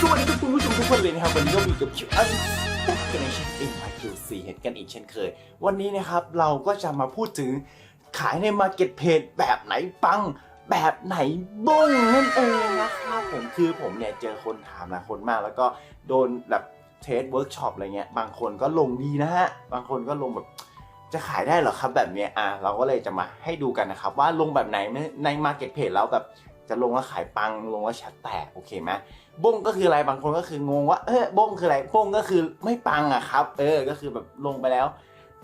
สวัสดีทุกคุณผู้ชมทุกคนเลยนะครับ วันนี้ก็มีกับชิวอันปุ๊บกันในช่องเอ็มไอคิวซีเห็นกันอีกเช่นเคย วันนี้นะครับเราก็จะมาพูดถึงขายในมาร์เก็ตเพจแบบไหนปัง แบบไหนบ้งนั่นเองนะครับผมคือผมเนี่ยเจอคนถามหลายคนมาก แล้วก็โดนแบบเทสเวิร์กช็อปอะไรเงี้ยบางคนก็ลงดีนะฮะ บางคนก็ลงแบบจะขายได้เหรอครับแบบเนี้ยอะเราก็เลยจะมาให้ดูกันนะครับ ว่าลงแบบไหนในมาร์เก็ตเพจแล้วแบบจะลงแล้วขายปังลงแล้วแชทแตกโอเคไหม บ้งก็คืออะไรบางคนก็คืองงว่าเออบ้งคืออะไรบ้งก็คือไม่ปังอะครับ เออก็คือแบบลงไปแล้ว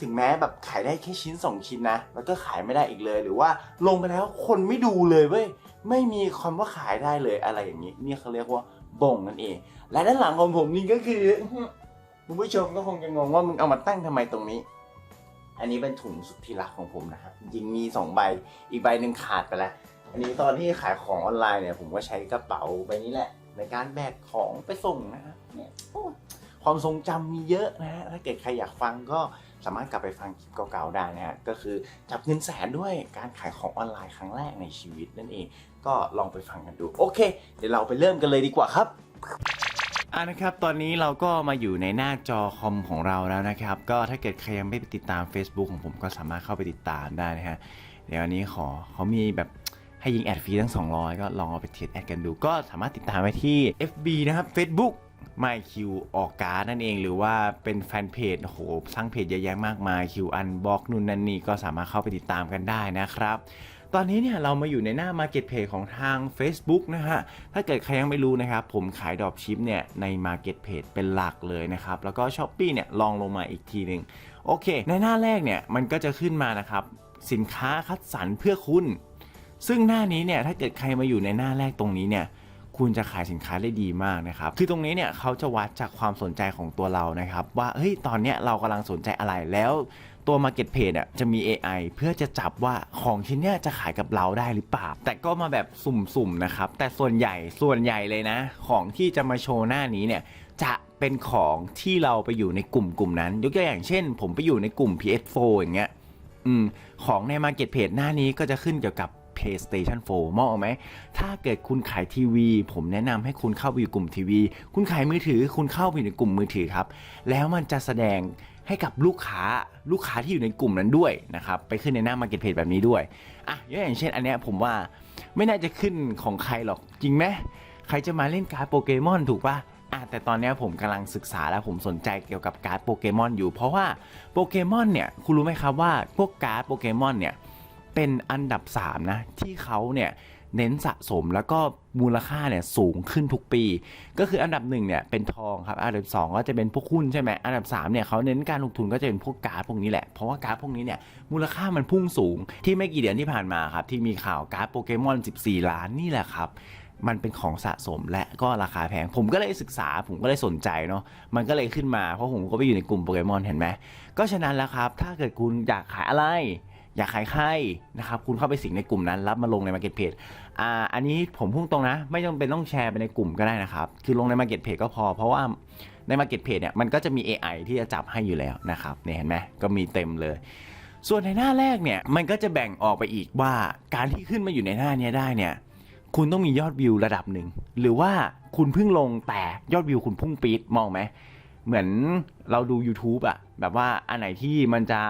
ถึงแม้แบบขายได้แค่ชิ้นสองชิ้นนะ แล้วก็ขายไม่ได้อีกเลย หรือว่าลงไปแล้วคนไม่ดูเลยเว้ยไม่มีคำว่าขายได้เลยอะไรอย่างนี้นี่เขาเรียกว่าบ่งนั่นเอง และด้านหลังของผมนี่ก็คือคุณผู้ชมก็คงจะงงว่ามึงเอามาตั้งทำไมตรงนี้ อันนี้เป็นถุงสุดที่รักของผมนะครับ จริงมี 2 ใบ อีกใบหนึ่งขาดไปแล้ว อันนี้ตอนที่ขายของออนไลน์เนี่ยผมก็ใช้กระเป๋าใบนี้แหละ ในการแบกของไปส่งนะครับเนี่ยความทรงจำมีเยอะนะฮะถ้าเกิดใครอยากฟังก็สามารถกลับไปฟังคลิปเก่าๆได้นะฮะก็คือจับเงินแสนด้วยการขายของออนไลน์ครั้งแรกในชีวิตนั่นเอง ก็ลองไปฟังกันดูโอเค เดี๋ยวเราไปเริ่มกันเลยดีกว่าครับอ่านะครับตอนนี้เราก็มาอยู่ในหน้าจอคอมของเราแล้วนะครับ ก็ถ้าเกิดใครยังไม่ไปติดตาม Facebook ของผมก็สามารถเข้าไปติดตามได้นะฮะเดี๋ยวอันนี้ขอเขามีแบบ ให้ยิงแอดฟรีทั้ง 200 ก็ลองเอาไปเทสแอดกันดู ก็สามารถติดตามไว้ที่ FB นะครับ Facebook ไม่คิวออกการ์ดนั่นเอง หรือว่าเป็นแฟนเพจโหสร้างเพจเยอะแยะมากมายคิวอันบล็อกนู่นนั่นนี่ก็สามารถเข้าไปติดตามกันได้นะครับตอนนี้เนี่ยเรามาอยู่ในหน้า Market Page ของทาง Facebook นะฮะ ถ้าเกิดใครยังไม่รู้นะครับ ผมขายดรอปชิปเนี่ยใน Market Page เป็นหลักเลยนะครับ แล้วก็ s h อ p e e เนี่ยลองลงมาอีกทีหนึ่งโอเค ในหน้าแรกเนี่ยมันก็จะขึ้นมานะครับ สินค้าคัดสรรเพื่อคุณ ซึ่งหน้านี้เนี่ยถ้าเกิดใครมาอยู่ในหน้าแรกตรงนี้เนี่ยคุณจะขายสินค้าได้ดีมากนะครับ คือตรงนี้เนี่ยเขาจะวัดจากความสนใจของตัวเรานะครับ ว่าเฮ้ยตอนเนี้ยเรากำลังสนใจอะไรแล้วตัว Market Page อะจะมี AI เพื่อจะจับว่าของชิ้นเนี้ยจะขายกับเราได้หรือเปล่า แต่ก็มาแบบสุ่มๆนะครับ แต่ส่วนใหญ่ส่วนใหญ่เลยนะ ของที่จะมาโชว์หน้านี้เนี่ยจะเป็นของที่เราไปอยู่ในกลุ่มกลุ่มนั้น ยกตัวอย่างเช่น ผมไปอยู่ในกลุ่ม PS4 อย่างเงี้ยอืมของใน Market Page หน้านี้ก็จะขึ้นเกี่ยวกับ PlayStation 4มองออกไหม ถ้าเกิดคุณขายทีวี ผมแนะนำให้คุณเข้าไปอยู่กลุ่มทีวี คุณขายมือถือ คุณเข้าไปอยู่ในกลุ่มมือถือครับ แล้วมันจะแสดงให้กับลูกค้าลูกค้าที่อยู่ในกลุ่มนั้นด้วยนะครับ ไปขึ้นในหน้า Market Page แบบนี้ด้วย อะอย่างเช่นอันเนี้ยผมว่าไม่น่าจะขึ้นของใครหรอกจริงไหมใครจะมาเล่นการ์ดโปเกมอนถูกปะอะแต่ตอนนี้ผมกำลังศึกษาแล้วผมสนใจเกี่ยวกับการ์ดโปเกมอนอยู่ เพราะว่าโปเกมอนเนี่ย คุณรู้ไหมครับว่าพวกการ์ดโปเกมอนเนี่ย เป็นอันดับ 3 นะ ที่เขาเนี่ยเน้นสะสมแล้วก็มูลค่าเนี่ยสูงขึ้นทุกปี ก็คืออันดับ1เนี่ยเป็นทองครับ อันดับ 2 ก็จะเป็นพวกหุ้นใช่ไหมอันดับ3เนี่ยเขาเน้นการลงทุนก็จะเป็นพวกการ์ดพวกนี้แหละ เพราะว่าการ์ดพวกนี้เนี่ยมูลค่ามันพุ่งสูง ที่ไม่กี่เดือนที่ผ่านมาครับที่มีข่าวการ์ดโปเกมอน 14 ล้านนี่แหละครับมันเป็นของสะสมและก็ราคาแพง ผมก็เลยศึกษา ผมก็เลยสนใจเนาะ มันก็เลยขึ้นมา เพราะผมก็ไปอยู่ในกลุ่มโปเกมอนเห็นไหม ก็ฉะนั้นแล้วครับ ถ้าเกิดคุณอยากขายอะไร อยากขายใครนะครับคุณเข้าไปสิงในกลุ่มนั้น รับมาลงใน Market Page อ่าอันนี้ผมพุ่งตรงนะ ไม่จำเป็นต้องแชร์ไปในกลุ่มก็ได้นะครับ คือลงใน Market Page ก็พอ เพราะว่าใน Market Page เนี่ยมันก็จะมี AI ที่จะจับให้อยู่แล้วนะครับเนี่ยเห็นไหมก็มีเต็มเลย ส่วนในหน้าแรกเนี่ยมันก็จะแบ่งออกไปอีกว่าการที่ขึ้นมาอยู่ในหน้านี้ได้เนี่ยคุณต้องมียอดวิวระดับหนึ่งหรือว่าคุณเพิ่งลงแต่ยอดวิวคุณพุ่งปี๊ดมองไหมเหมือนเราดู YouTube อะแบบว่าอันไหนที่มันจะ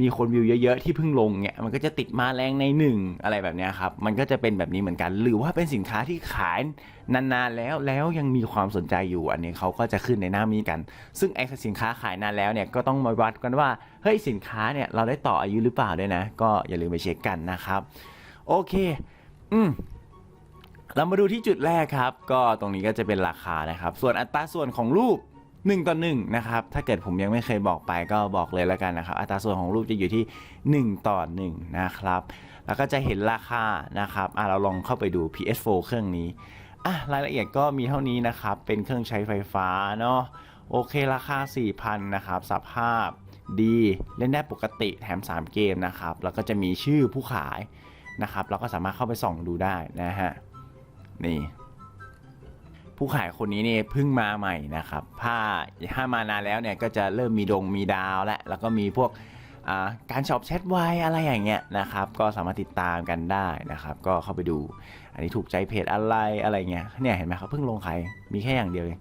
มีคนวิวเยอะๆที่เพิ่งลงเนี่ยมันก็จะติดมาแรงในหนึ่งอะไรแบบนี้ครับ มันก็จะเป็นแบบนี้เหมือนกัน หรือว่าเป็นสินค้าที่ขายนานๆแล้วแล้วยังมีความสนใจอยู่ อันนี้เขาก็จะขึ้นในหน้านี้กัน ซึ่งไอ้สินค้าขายนานแล้วเนี่ยก็ต้องมาวัดกันว่าเฮ้ยสินค้าเนี่ยเราได้ต่ออายุหรือเปล่าด้วยนะ ก็อย่าลืมไปเช็คกันนะครับ โอเค อืมเรามาดูที่จุดแรกครับ ก็ตรงนี้ก็จะเป็นราคานะครับ ส่วนอัตราส่วนของรูป 1ต่อ1นะครับ ถ้าเกิดผมยังไม่เคยบอกไปก็บอกเลยแล้วกันนะครับ อัตราส่วนของรูปจะอยู่ที่ 1 ต่อ 1 นะครับ แล้วก็จะเห็นราคานะครับอะเราลองเข้าไปดู PS4 เครื่องนี้อะรายละเอียดก็มีเท่านี้นะครับ เป็นเครื่องใช้ไฟฟ้าเนาะ โอเคราคา 4,000 นะครับ สภาพดีเล่นได้ปกติแถม 3 เกมนะครับ แล้วก็จะมีชื่อผู้ขายนะครับ เราก็สามารถเข้าไปส่องดูได้นะฮะ นี่ ผู้ขายคนนี้เนี่ยเพิ่งมาใหม่นะครับถ้าถ้ามานานแล้วเนี่ยก็จะเริ่มมีดงมีดาวแล้วแล้วก็มีพวกการช็อปแชทไวอะไรอย่างเงี้ยนะครับก็สามารถติดตามกันได้นะครับ ก็เข้าไปดู อันนี้ถูกใจเพจอะไรอะไรเงี้ยเนี่ยเห็นไหมครับเพิ่งลงขายมีแค่อย่างเดียวเอง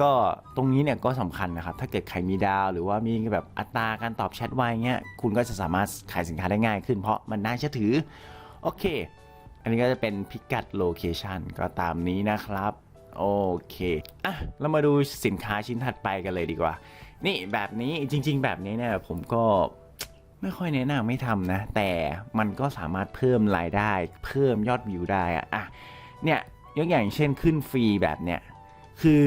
ก็ตรงนี้เนี่ยก็สำคัญนะครับ ถ้าเกิดใครมีดาว หรือว่ามีแบบอัตราการตอบแชทไวเงี้ยคุณก็จะสามารถขายสินค้าได้ง่ายขึ้นเพราะมันน่าเชื่อถือ โอเค อันนี้ก็จะเป็นพิกัดโลเคชันก็ตามนี้นะครับ โอเคอะเรามาดูสินค้าชิ้นถัดไปกันเลยดีกว่า นี่แบบนี้จริง ๆ แบบนี้เนี่ยผมก็ไม่ค่อยแนะนำไม่ทำนะ แต่มันก็สามารถเพิ่มรายได้ เพิ่มยอดวิวได้อะอะเนี่ยยกอย่างเช่นขึ้นฟรีแบบเนี้ยคือ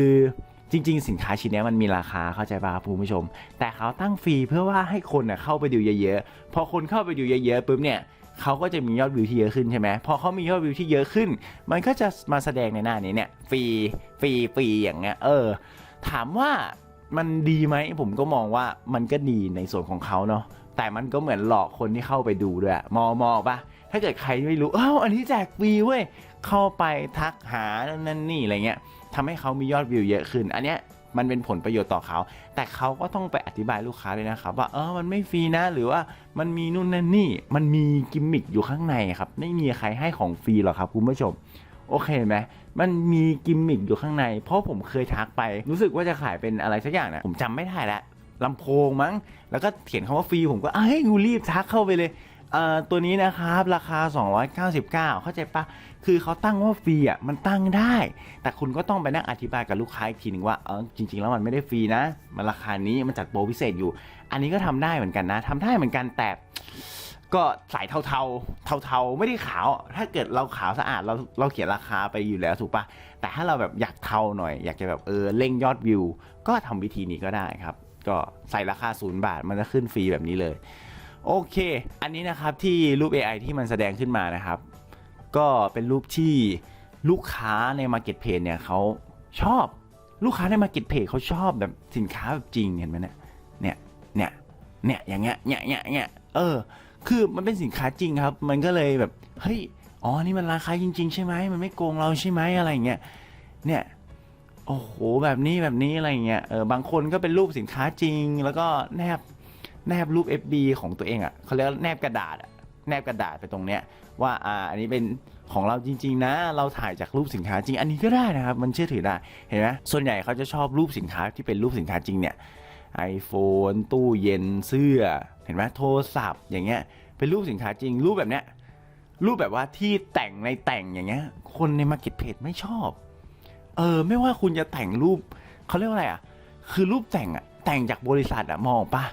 จริง ๆ สินค้าชิ้นนี้มันมีราคาเข้าใจป่ะครับคุณผู้ชม แต่เขาตั้งฟรีเพื่อว่าให้คนเน่ะเข้าไปดูเยอะๆ พอคนเข้าไปดูเยอะๆปุ๊บเนี่ย เขาก็จะมียอดวิวที่เยอะขึ้นใช่ไหมพอเขามียอดวิวที่เยอะขึ้น มันก็จะมาแสดงในหน้านี้เนี่ยฟรีฟรีฟรีอย่างเงี้ยเออ ถามว่ามันดีไหมผมก็มองว่ามันก็ดีในส่วนของเขาเนาะแต่มันก็เหมือนหลอกคนที่เข้าไปดูด้วยอะมอมอปะถ้าเกิดใครไม่รู้อ้าวอันนี้แจกฟรีเว้ยเข้าไปทักหานั่นนี่อะไรเงี้ยทำให้เขามียอดวิวเยอะขึ้น อันเนี้ย มันเป็นผลประโยชน์ต่อเขา แต่เขาก็ต้องไปอธิบายลูกค้าด้วยนะครับว่าเออมันไม่ฟรีนะหรือว่ามันมีนู่นนั่นนี่มันมีกิมมิคอยู่ข้างในครับไม่มีใครให้ของฟรีหรอกครับคุณผู้ชมโอเคไหมมันมีกิมมิคอยู่ข้างใน เพราะผมเคยทักไปรู้สึกว่าจะขายเป็นอะไรสักอย่างนะผมจำไม่ได้ละลำโพงมั้ง แล้วก็เขียนคำว่าฟรีผมก็เอ้ยกูรีบทักเข้าไปเลย เอ่อตัวนี้นะครับราคา 299 เข้าใจปะคือเขาตั้งว่าฟรีอะมันตั้งได้ แต่คุณก็ต้องไปนั่งอธิบายกับลูกค้าอีกทีหนึ่งว่าเออจริง ๆ แล้วมันไม่ได้ฟรีนะ มันราคานี้มันจัดโปรพิเศษอยู่ อันนี้ก็ทำได้เหมือนกันนะทำได้เหมือนกันแต่ก็สายเทาๆเทาๆไม่ได้ขาว ถ้าเกิดเราขาวสะอาดเราเราเขียนราคาไปอยู่แล้วถูกปะแต่ถ้าเราแบบอยากเทาหน่อย อยากจะแบบเออเร่งยอดวิว ก็ทำวิธีนี้ก็ได้ครับ ก็ใส่ราคาศูนย์บาทมันจะขึ้นฟรีแบบนี้เลย โอเค อันนี้นะครับที่รูป AI ที่มันแสดงขึ้นมานะครับ ก็เป็นรูปที่ลูกค้าใน Marketplace เนี่ยเขาชอบลูกค้าใน Marketplace เขาชอบแบบสินค้าแบบจริงเห็นไหมเนี่ยเนี่ยเนี่ยเนี่ยอย่างเงี้ยเนี่ยเนี่ยเนี่ยเออ คือมันเป็นสินค้าจริงครับ มันก็เลยแบบเฮ้ยอ๋อนี่มันราคาจริง ๆ ใช่ไหมมันไม่โกงเราใช่ไหมอะไรเงี้ยเนี่ยโอ้โหแบบนี้แบบนี้อะไรเงี้ยเออบางคนก็เป็นรูปสินค้าจริง แล้วก็แนบ แนบรูป FB ของตัวเองอะ่ะเขาเรียกแนบกระดาษอะแนบกระดาษไปตรงเนี้ยว่าอ่าอันนี้เป็นของเราจริง ๆ นะ เราถ่ายจากรูปสินค้าจริง อันนี้ก็ได้นะครับ มันเชื่อถือได้เห็นไหมส่วนใหญ่เขาจะชอบรูปสินค้าที่เป็นรูปสินค้าจริงเนี่ย iPhone ตู้เย็นเสื้อ เห็นไหมโทรศัพท์อย่างเงี้ยเป็นรูปสินค้าจริง รูปแบบเนี้ยรูปแบบว่าที่แต่งในแต่งอย่างเงี้ย คนใน Marketplace ไม่ชอบ เออ ไม่ว่าคุณจะแต่งรูปเขาเรียกว่าอะไรอะ คือรูปแต่งอะ แต่งจากบริษัทอะมองปะ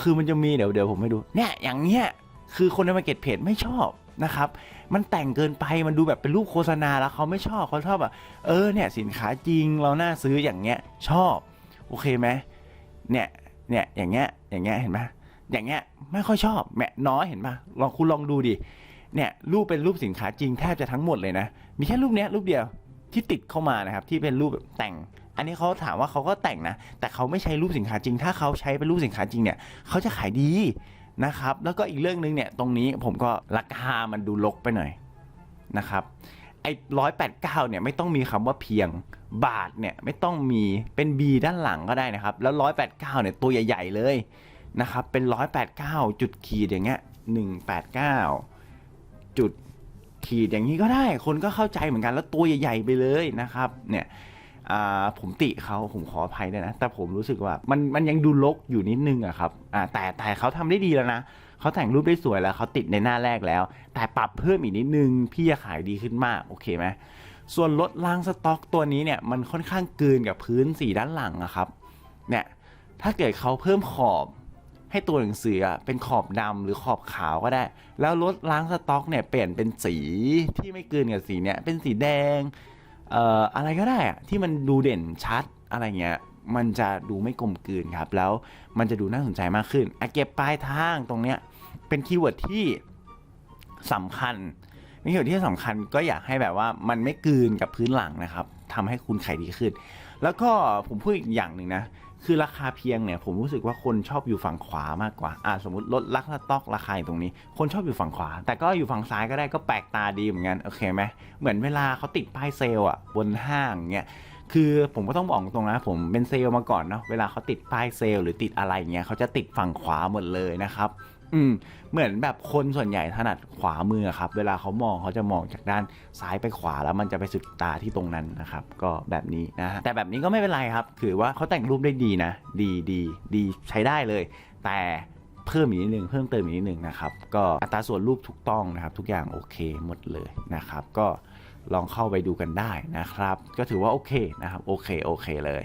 คือมันจะมีเดี๋ยวเดี๋ยวผมให้ดูเนี่ยอย่างเงี้ยคือคนใน Marketplace ไม่ชอบนะครับมันแต่งเกินไปมันดูแบบเป็นรูปโฆษณาแล้วเขาไม่ชอบเขาชอบแบบเออเนี่ยสินค้าจริงเราน่าซื้ออย่างเงี้ยชอบโอเคไหมเนี่ยเนี่ยอย่างเงี้ยอย่างเงี้ยเห็นไหมอย่างเงี้ยไม่ค่อยชอบแหมน้อยเห็นปะลองคุณลองดูดิเนี่ยรูปเป็นรูปสินค้าจริงแทบจะทั้งหมดเลยนะ มีแค่รูปเนี้ยรูปเดียวที่ติดเข้ามานะครับที่เป็นรูปแบบแต่ง อันนี้เขาถามว่าเขาก็แต่งนะ แต่เขาไม่ใช้รูปสินค้าจริง ถ้าเขาใช้เป็นรูปสินค้าจริงเนี่ยเขาจะขายดีนะครับ แล้วก็อีกเรื่องหนึงเนี่ยตรงนี้ผมก็ราคามันดูลกไปหน่อยนะครับไอ้ร้อยแปดเก้าเนี่ยไม่ต้องมีคำว่าเพียงบาทเนี่ยไม่ต้องมีเป็น B ด้านหลังก็ได้นะครับ แล้วร้อยแปดเก้าเนี่ยตัวใหญ่ ๆ เลยนะครับเป็นร้อยแปดเก้าจุดขีดอย่างเงี้ยหนึ่งแปดเก้าจุดขีดอย่างนี้ก็ได้ คนก็เข้าใจเหมือนกันแล้วตัวใหญ่ ๆ ไปเลยนะครับเนี่ย ผมติเขาผมขออภัยด้วยนะ แต่ผมรู้สึกว่ามันมันยังดูลกอยู่นิดนึงอะครับแต่แต่เขาทำได้ดีแล้วนะเขาแต่งรูปได้สวยแล้วเขาติดในหน้าแรกแล้ว แต่ปรับเพิ่มอีกนิดนึง พี่จะขายดีขึ้นมากโอเคไหมส่วนรถล้างสต็อกตัวนี้เนี่ยมันค่อนข้างเกินกับพื้นสีด้านหลังอะครับเนี่ยถ้าเกิดเขาเพิ่มขอบให้ตัวหนังสือเป็นขอบดำหรือขอบขาวก็ได้ แล้วรถล้างสต็อกเนี่ยเปลี่ยนเป็นสีที่ไม่เกินกับสีเนี่ยเป็นสีแดง เอ่ออะไรก็ได้อะที่มันดูเด่นชัดอะไรเงี้ยมันจะดูไม่กลมกลืนครับ แล้วมันจะดูน่าสนใจมากขึ้นอเก็บปลายทางตรงเนี้ยเป็นคีย์เวิร์ดที่สำคัญเป็นคีย์เวิร์ดที่สำคัญก็อยากให้แบบว่ามันไม่กลืนกับพื้นหลังนะครับทำให้คุณขายดีขึ้น แล้วก็ผมพูดอีกอย่างหนึ่งนะ คือราคาเพียงเนี่ยผมรู้สึกว่าคนชอบอยู่ฝั่งขวามากกว่าอ่าสมมติลดลักสต็อกราคาอยู่ตรงนี้ คนชอบอยู่ฝั่งขวา แต่ก็อยู่ฝั่งซ้ายก็ได้ก็แปลกตาดีเหมือนกันโอเคไหมเหมือนเวลาเขาติดป้ายเซลล์อะบนห้างเงี้ยคือผมก็ต้องบอกตรงนะผมเป็นเซลล์มาก่อนเนาะเวลาเขาติดป้ายเซลล์หรือติดอะไรเงี้ยเขาจะติดฝั่งขวาหมดเลยนะครับ อืมเหมือนแบบคนส่วนใหญ่ถนัดขวามือครับ เวลาเขามองเขาจะมองจากด้านซ้ายไปขวาแล้วมันจะไปสุดตาที่ตรงนั้นนะครับ ก็แบบนี้นะฮะแต่แบบนี้ก็ไม่เป็นไรครับ ถือว่าเขาแต่งรูปได้ดีนะ ดีดีดีใช้ได้เลย แต่เพิ่มอีกนิดนึงเพิ่มเติมอีกนิดนึงนะครับ ก็อัตราส่วนรูปถูกต้องนะครับ ทุกอย่างโอเคหมดเลยนะครับ ก็ลองเข้าไปดูกันได้นะครับ ก็ถือว่าโอเคนะครับโอเคโอเคเลย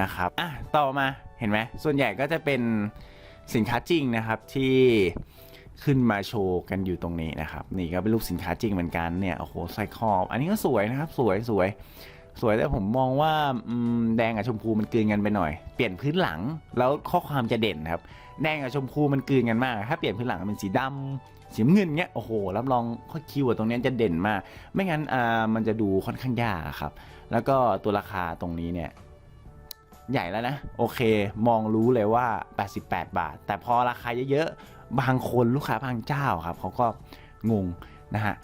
นะครับอะต่อมาเห็นไหมส่วนใหญ่ก็จะเป็น สินค้าจริงนะครับที่ขึ้นมาโชว์กันอยู่ตรงนี้นะครับ นี่ก็เป็นรูปสินค้าจริงเหมือนกันเนี่ยโอ้โหใส่ขอบอันนี้ก็สวยนะครับ สวยสวยสวยแต่ผมมองว่าแดงกับชมพูมันกลืนกันไปหน่อย เปลี่ยนพื้นหลังแล้วข้อความจะเด่นครับ แดงกับชมพูมันกลืนกันมาก ถ้าเปลี่ยนพื้นหลังเป็นสีดำสีเงินเงี้ยโอ้โหรับรองข้อคิวตรงนี้จะเด่นมาก ไม่งั้นอ่ามันจะดูค่อนข้างยากครับ แล้วก็ตัวราคาตรงนี้เนี่ย ใหญ่แล้วนะ โอเค มองรู้เลยว่า 88 บาท แต่พอราคาเยอะๆ บางคนลูกค้าบางเจ้าครับเขาก็งงนะฮะ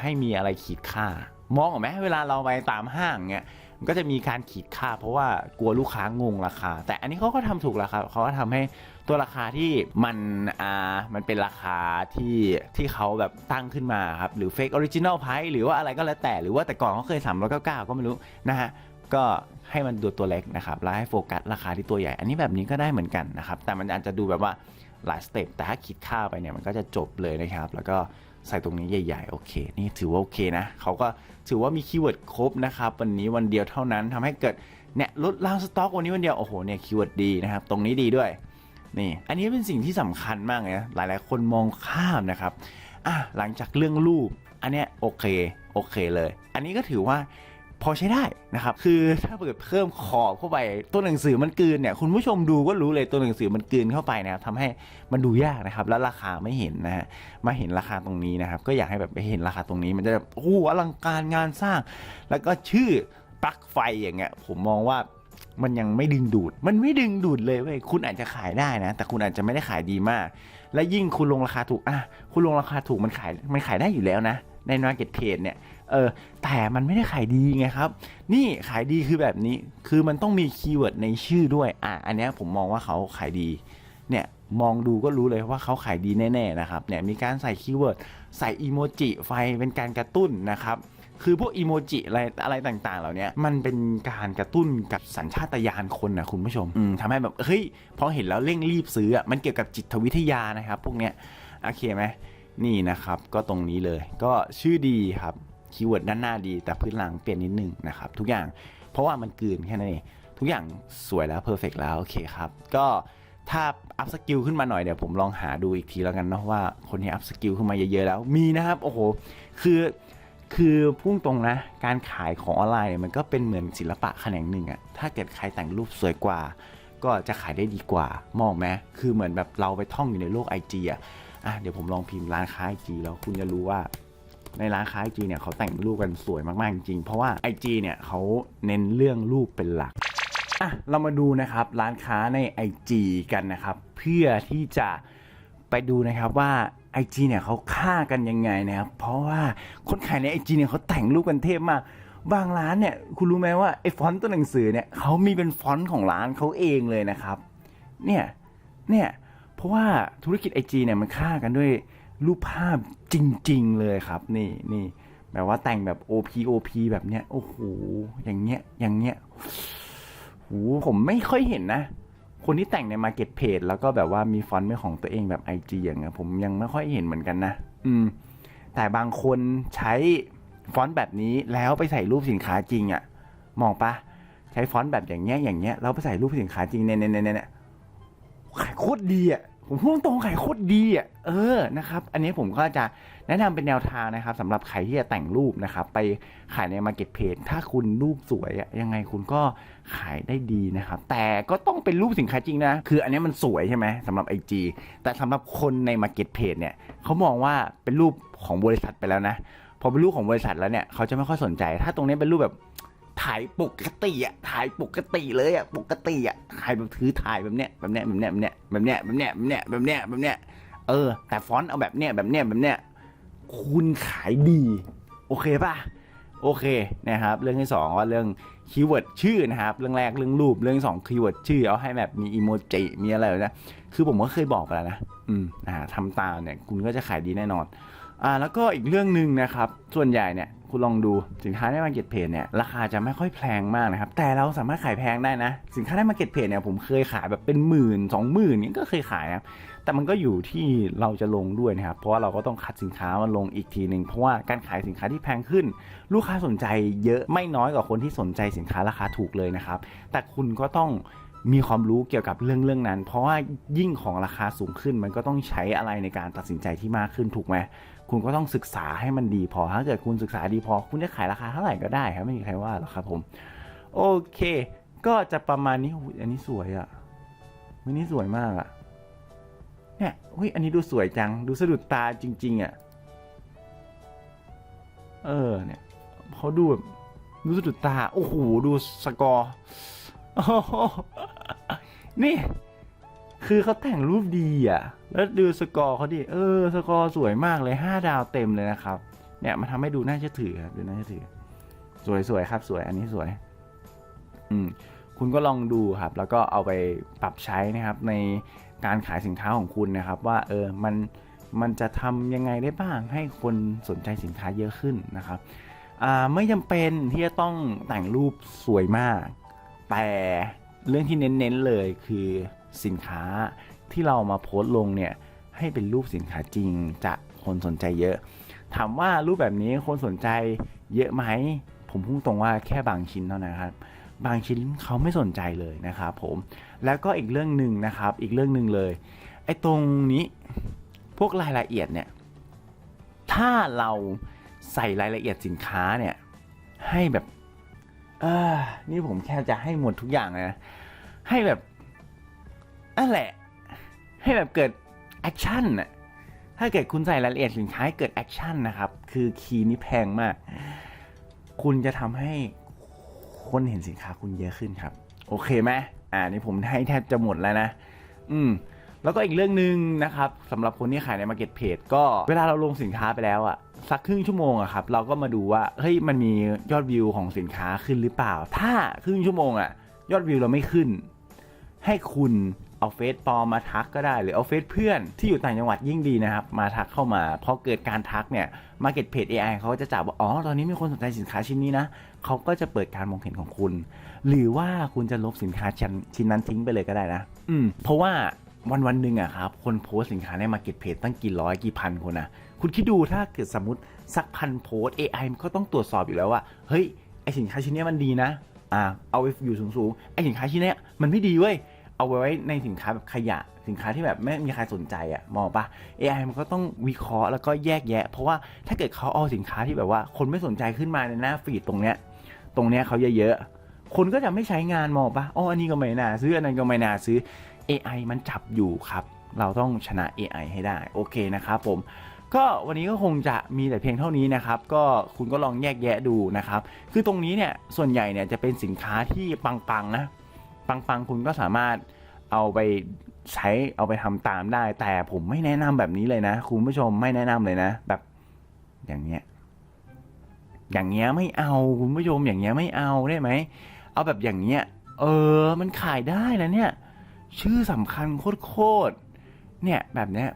ให้มีอะไรขีดค่า มองออกไหมเวลาเราไปตามห้างเงี้ยมันก็จะมีการขีดค่า เพราะว่ากลัวลูกค้างงราคา แต่อันนี้เขาก็ทำถูกแล้วครับเขาก็ทำให้ตัวราคาที่มันอ่ามันเป็นราคาที่ที่เขาแบบตั้งขึ้นมาครับหรือ fake original price หรือว่าอะไรก็แล้วแต่หรือว่าแต่ก่อนเขาเคย399ก็ไม่รู้นะฮะ ก็ให้มันดูตัวเล็กนะครับแล้วให้โฟกัสราคาที่ตัวใหญ่ อันนี้แบบนี้ก็ได้เหมือนกันนะครับ แต่มันอาจจะดูแบบว่าหลายสเต็ปแต่ถ้าคิดค่าไปเนี่ยมันก็จะจบเลยนะครับ แล้วก็ใส่ตรงนี้ใหญ่ๆ โอเค นี่ถือว่าโอเคนะเขาก็ถือว่ามีคีย์เวิร์ดครบนะครับ วันนี้วันเดียวเท่านั้นทำให้เกิดเนี่ยลดล่างสต็อกวันนี้วันเดียว โอ้โหเนี่ยคีย์เวิร์ดดีนะครับ ตรงนี้ดีด้วย นี่ อันนี้เป็นสิ่งที่สำคัญมากเลยนะหลายๆ คนมองข้ามนะครับอะหลังจากเรื่องรูป อันเนี้ยโอเคโอเคเลย อันนี้ก็ถือว่า พอใช้ได้นะครับ คือถ้าเกิดเพิ่มขอบเข้าไปตัวหนังสือมันกืนเนี่ยคุณผู้ชมดูก็รู้เลยตัวหนังสือมันกืนเข้าไปนะครับทำให้มันดูยากนะครับ แล้วราคาไม่เห็นนะฮะมาเห็นราคาตรงนี้นะครับ ก็อยากให้แบบไปเห็นราคาตรงนี้ มันจะแบบโอ้อลังการงานสร้าง แล้วก็ชื่อปลั๊กไฟอย่างเงี้ยผมมองว่ามันยังไม่ดึงดูด มันไม่ดึงดูดเลยเว้ย คุณอาจจะขายได้นะ แต่คุณอาจจะไม่ได้ขายดีมาก และยิ่งคุณลงราคาถูก อะ คุณลงราคาถูกมันขาย มันขายได้อยู่แล้วนะ ใน Market Page เนี่ยเออแต่มันไม่ได้ขายดีไงครับ นี่ขายดีคือแบบนี้คือมันต้องมีคีย์เวิร์ดในชื่อด้วยอะอันเนี้ยผมมองว่าเขาขายดีเนี่ยมองดูก็รู้เลยว่าเขาขายดีแน่ๆนะครับเนี่ยมีการใส่คีย์เวิร์ดใส่อีโมจิไฟเป็นการกระตุ้นนะครับคือพวกอีโมจิอะไรอะไรต่างๆ เหล่านี้มันเป็นการกระตุ้นกับสัญชาตญาณคนนะคุณผู้ชมอืมทำให้แบบเฮ้ยพอเห็นแล้วเร่งรีบซื้ออะมันเกี่ยวกับจิตวิทยานะครับ พวกเนี้ยโอเคไหม นี่นะครับ ก็ตรงนี้เลย ก็ชื่อดีครับคีย์เวิร์ดด้านหน้าดี แต่พื้นหลังเปลี่ยนนิดนึงนะครับ ทุกอย่างเพราะว่ามันกืนแค่นั้นเองทุกอย่างสวยแล้วเพอร์เฟกแล้วโอเคครับ ก็ถ้าอัพสกิลขึ้นมาหน่อยเดี๋ยวผมลองหาดูอีกทีแล้วกันเนาะว่าคนที่อัพสกิลขึ้นมาเยอะๆแล้วมีนะครับ โอ้โห คือคือพุ่งตรงนะ การขายของออนไลน์มันก็เป็นเหมือนศิลปะแขนงหนึ่งอะถ้าเกิดใครแต่งรูปสวยกว่า ก็จะขายได้ดีกว่ามองไหมคือเหมือนแบบเราไปท่องอยู่ในโลกไอจีอะ อะเดี๋ยวผมลองพิมพ์ร้านค้าไอจีแล้วคุณจะรู้ว่าในร้านค้าไอจีเนี่ยเขาแต่งรูปกันสวยมากๆจริง เพราะว่า IG เนี่ยเขาเน้นเรื่องรูปเป็นหลักอะเรามาดูนะครับร้านค้าใน IG กันนะครับ เพื่อที่จะไปดูนะครับว่า IG เนี่ยเขาฆ่ากันยังไงนะครับ เพราะว่าคนขายใน IG เนี่ยเขาแต่งรูปกันเทพมากบางร้านเนี่ยคุณรู้ไหมว่าไอ้ฟอนต์ตัวหนังสือเนี่ยเขามีเป็นฟอนต์ของร้านเขาเองเลยนะครับ เนี่ยเนี่ย เพราะว่าธุรกิจ IG เนี่ยมันฆ่ากันด้วยรูปภาพจริง ๆ เลยครับนี่นี่แบบว่าแต่งแบบ OP OP แบบเนี้ยโอ้โหอย่างเงี้ยอย่างเงี้ยโหผมไม่ค่อยเห็นนะ คนที่แต่งใน Market Page แล้วก็แบบว่ามีฟอนต์เป็นของตัวเองแบบ IG อย่างเงี้ยผมยังไม่ค่อยเห็นเหมือนกันนะ อืม แต่บางคนใช้ฟอนต์แบบนี้แล้วไปใส่รูปสินค้าจริงอะ่ะ มองปะใช้ฟอนต์แบบอย่างเงี้ยอย่างเงี้ยแล้วไปใส่รูปสินค้าจริงเนี่ยเนี่ยเนี่ยเนี่ย โคตรดีอะผมพูดตรงๆขายโคตรดีอะเออนะครับ อันนี้ผมก็จะแนะนำเป็นแนวทางนะครับสำหรับใครที่จะแต่งรูปนะครับ ไปขายใน Market Page ถ้าคุณรูปสวยอะยังไงคุณก็ขายได้ดีนะครับ แต่ก็ต้องเป็นรูปสินค้าจริงนะ คืออันนี้มันสวยใช่ไหมสำหรับ IG แต่สำหรับคนใน Market Page เนี่ยเขามองว่าเป็นรูปของบริษัทไปแล้วนะพอเป็นรูปของบริษัทแล้วเนี่ยเขาจะไม่ค่อยสนใจ ถ้าตรงนี้เป็นรูปแบบ ถ่ายปกติอะถ่ายปกติเลยอะปกติอะถ่ายแบบถือถ่ายแบบเนี้ยแบบเนี้ยแบบเนี้ยแบบเนี้ยแบบเนี้ยแบบเนี้ยแบบเนี้ยแบบเนี้ยแบบเนี้ยเออ แต่ฟอนต์เอาแบบเนี้ยแบบเนี้ยแบบเนี้ยคุณขายดี โอเคป่ะโอเคนะครับ เรื่องที่สองก็เรื่องคีย์เวิร์ดชื่อนะครับ เรื่องแรกเรื่องรูปเรื่องสองคีย์เวิร์ดชื่อเอาให้แบบมีอีโมจิมีอะไรแบบนะคือผมก็เคยบอกไปแล้วนะอืมอ่าทำตามเนี่ยคุณก็จะขายดีแน่นอนอ่าแล้วก็อีกเรื่องหนึ่งนะครับ ส่วนใหญ่เนี่ย คุณลองดูสินค้าในมาร์เก็ตเพจเนี่ยราคาจะไม่ค่อยแพงมากนะครับ แต่เราสามารถขายแพงได้นะ สินค้าในมาร์เก็ตเพจเนี่ยผมเคยขายแบบเป็นหมื่นสองหมื่นนี่ก็เคยขายนะครับแต่มันก็อยู่ที่เราจะลงด้วยนะครับ เพราะว่าเราก็ต้องคัดสินค้ามาลงอีกทีหนึ่งเพราะว่าการขายสินค้าที่แพงขึ้น ลูกค้าสนใจเยอะไม่น้อยกว่าคนที่สนใจสินค้าราคาถูกเลยนะครับ แต่คุณก็ต้องมีความรู้เกี่ยวกับเรื่องเรื่องนั้น เพราะว่ายิ่งของราคาสูงขึ้นมันก็ต้องใช้อะไรในการตัดสินใจที่มากขึ้นถูกไหม คุณก็ต้องศึกษาให้มันดีพอ ถ้าเกิดคุณศึกษาดีพอ คุณจะขายราคาเท่าไหร่ก็ได้ครับ ไม่มีใครว่าหรอกครับผม โอเค ก็จะประมาณนี้อันนี้สวยอะ่ะอันนี้สวยมากอะ่ะ เนี่ยอุ้ยอันนี้ดูสวยจัง ดูสะดุดตาจริง ๆอะ่ะ เออ เนี่ยเขาดูแบบดูสะดุดตา โอ้โห ดูสกอร์โอ้โหนี่ คือเขาแต่งรูปดีอะ แล้วดูสกอร์เขาดิ เออ สกอร์สวยมากเลยห้าดาวเต็มเลยนะครับ เนี่ยมันทำให้ดูน่าเชื่อถือครับ ดูน่าเชื่อถือ สวยสวยครับ สวย อันนี้สวย อืม คุณก็ลองดูครับ แล้วก็เอาไปปรับใช้นะครับ ในการขายสินค้าของคุณนะครับ ว่า เออ มัน มันจะทำยังไงได้บ้าง ให้คนสนใจสินค้าเยอะขึ้นนะครับ อ่า ไม่จำเป็นที่จะต้องแต่งรูปสวยมาก แต่เรื่องที่เน้นๆเลยคือ สินค้าที่เรามาโพสต์ลงเนี่ยให้เป็นรูปสินค้าจริงจะคนสนใจเยอะ ถามว่ารูปแบบนี้คนสนใจเยอะไหม ผมพุ่งตรงว่าแค่บางชิ้นเท่านั้นครับ บางชิ้นเขาไม่สนใจเลยนะครับผม แล้วก็อีกเรื่องหนึ่งนะครับ อีกเรื่องหนึ่งเลย ไอ้ตรงนี้พวกรายละเอียดเนี่ย ถ้าเราใส่รายละเอียดสินค้าเนี่ย ให้แบบ เออนี่ผมแค่จะให้หมดทุกอย่างเลยนะ ให้แบบ นั่นแหละ ให้แบบเกิดแอคชั่นน่ะถ้าเกิดคุณใส่รายละเอียดสินค้าให้เกิดแอคชั่นนะครับ คือคีย์นี้แพงมาก คุณจะทำให้คนเห็นสินค้าคุณเยอะขึ้นครับ โอเคไหมอ่านี่ผมให้แทบจะหมดแล้วนะ อืม แล้วก็อีกเรื่องหนึ่งนะครับสำหรับคนที่ขายใน Market Page ก็เวลาเราลงสินค้าไปแล้วอะสักครึ่งชั่วโมงอะครับ เราก็มาดูว่าเฮ้ยมันมียอดวิวของสินค้าขึ้นหรือเปล่า ถ้าครึ่งชั่วโมงอะยอดวิวเราไม่ขึ้น ให้คุณ เอาเฟซปลอมมาทักก็ได้ หรือเอาเฟซเพื่อนที่อยู่ต่างจังหวัดยิ่งดีนะครับ มาทักเข้ามาพอเกิดการทักเนี่ย Market Page AI เขาก็จะจับว่า อ๋อ ตอนนี้มีคนสนใจสินค้าชิ้นนี้นะเขาก็จะเปิดการมองเห็นของคุณ หรือว่าคุณจะลบสินค้าชิ้นชิ้นนั้นทิ้งไปเลยก็ได้นะ อืม เพราะว่าวันวันๆหนึ่งอะครับคนโพสต์สินค้าใน Market Page ตั้งกี่ร้อยกี่พันคนนะคุณคิดดูถ้าเกิดสมมติสักพันโพสต์ AI มันก็ต้องตรวจสอบอยู่แล้วว่าเฮ้ยไอสินค้าชิ้นเนี้ยมันดีนะอ่าเอาไปอยู่สูงๆไอสินค้าชิ้นเนี้ยมันไม่ดีเว้ย เอาไว้ในสินค้าแบบขยะ สินค้าที่แบบไม่มีใครสนใจอะมองปะ AI มันก็ต้องวิเคราะห์แล้วก็แยกแยะ เพราะว่าถ้าเกิดเขาเอาสินค้าที่แบบว่า คนไม่สนใจขึ้นมาในหน้าฟีดตรงเนี้ย ตรงเนี้ยเขาเยอะๆ คนก็จะไม่ใช้งานมองปะอ๋ออันนี้ก็ไม่น่าซื้ออันนั้นก็ไม่น่าซื้อ AI มันจับอยู่ครับ เราต้องชนะ AI ให้ได้ โอเคนะครับผมก็วันนี้ก็คงจะมีแต่เพียงเท่านี้นะครับ ก็คุณก็ลองแยกแยะดูนะครับ คือตรงนี้เนี่ยส่วนใหญ่เนี่ยจะเป็นสินค้าที่ปังๆนะ ปังๆคุณก็สามารถเอาไปใช้เอาไปทำตามได้ แต่ผมไม่แนะนำแบบนี้เลยนะ คุณผู้ชมไม่แนะนำเลยนะ แบบ อย่างเงี้ย อย่างเงี้ยไม่เอาคุณผู้ชมอย่างเงี้ยไม่เอาได้ไหมเอาแบบอย่างเงี้ย เออ มันขายได้นะเนี่ย ชื่อสำคัญโคตรๆเนี่ยแบบเนี้ย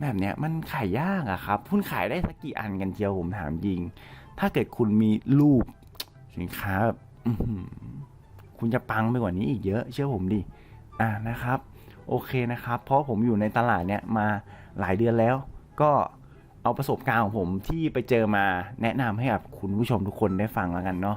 แบบเนี้ยมันขายยากอะครับคุณขายได้สักกี่อันกันเจียวผมถามจริง ถ้าเกิดคุณมีรูปสินค้าแบบ คุณจะปังไปกว่านี้อีกเยอะ เชื่อผมดิอ่านะครับ โอเคนะครับ เพราะผมอยู่ในตลาดเนี้ยมาหลายเดือนแล้ว ก็เอาประสบการณ์ของผมที่ไปเจอมาแนะนำให้กับคุณผู้ชมทุกคนได้ฟังแล้วกันเนาะ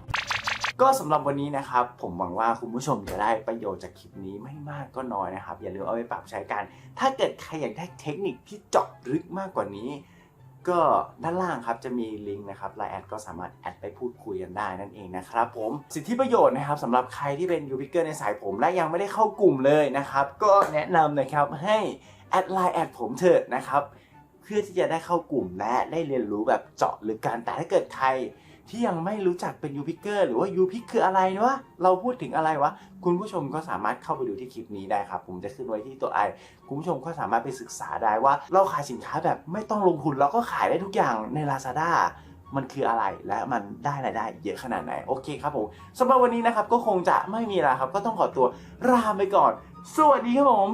ก็สำหรับวันนี้นะครับ ผมหวังว่าคุณผู้ชมจะได้ประโยชน์จากคลิปนี้ไม่มากก็น้อยนะครับ อย่าลืมเอาไปปรับใช้กัน ถ้าเกิดใครอยากได้เทคนิคที่เจาะลึกมากกว่านี้ ก็ด้านล่างครับจะมีลิงก์นะครับไลน์แอดก็สามารถแอดไปพูดคุยกันได้นั่นเองนะครับผมสิทธิประโยชน์นะครับสำหรับใครที่เป็นยูพิเกอร์ในสายผมและยังไม่ได้เข้ากลุ่มเลยนะครับ ก็แนะนำนะครับให้แอดไลน์แอดผมเถอะนะครับ เพื่อที่จะได้เข้ากลุ่มและได้เรียนรู้แบบเจาะลึกกันแต่ถ้าเกิดใคร ที่ยังไม่รู้จักเป็นยูพิกเกอร์หรือว่ายูพิกคืออะไรวะเราพูดถึงอะไรวะ คุณผู้ชมก็สามารถเข้าไปดูที่คลิปนี้ได้ครับ ผมจะขึ้นไว้ที่ตัวไอคุณผู้ชมก็สามารถไปศึกษาได้ว่า เราขายสินค้าแบบไม่ต้องลงทุนเราก็ขายได้ทุกอย่างใน Lazada มันคืออะไรและมันได้รายได้เยอะขนาดไหน โอเคครับผมสำหรับวันนี้นะครับก็คงจะไม่มีอะไรครับ ก็ต้องขอตัวลาไปก่อน สวัสดีครับผม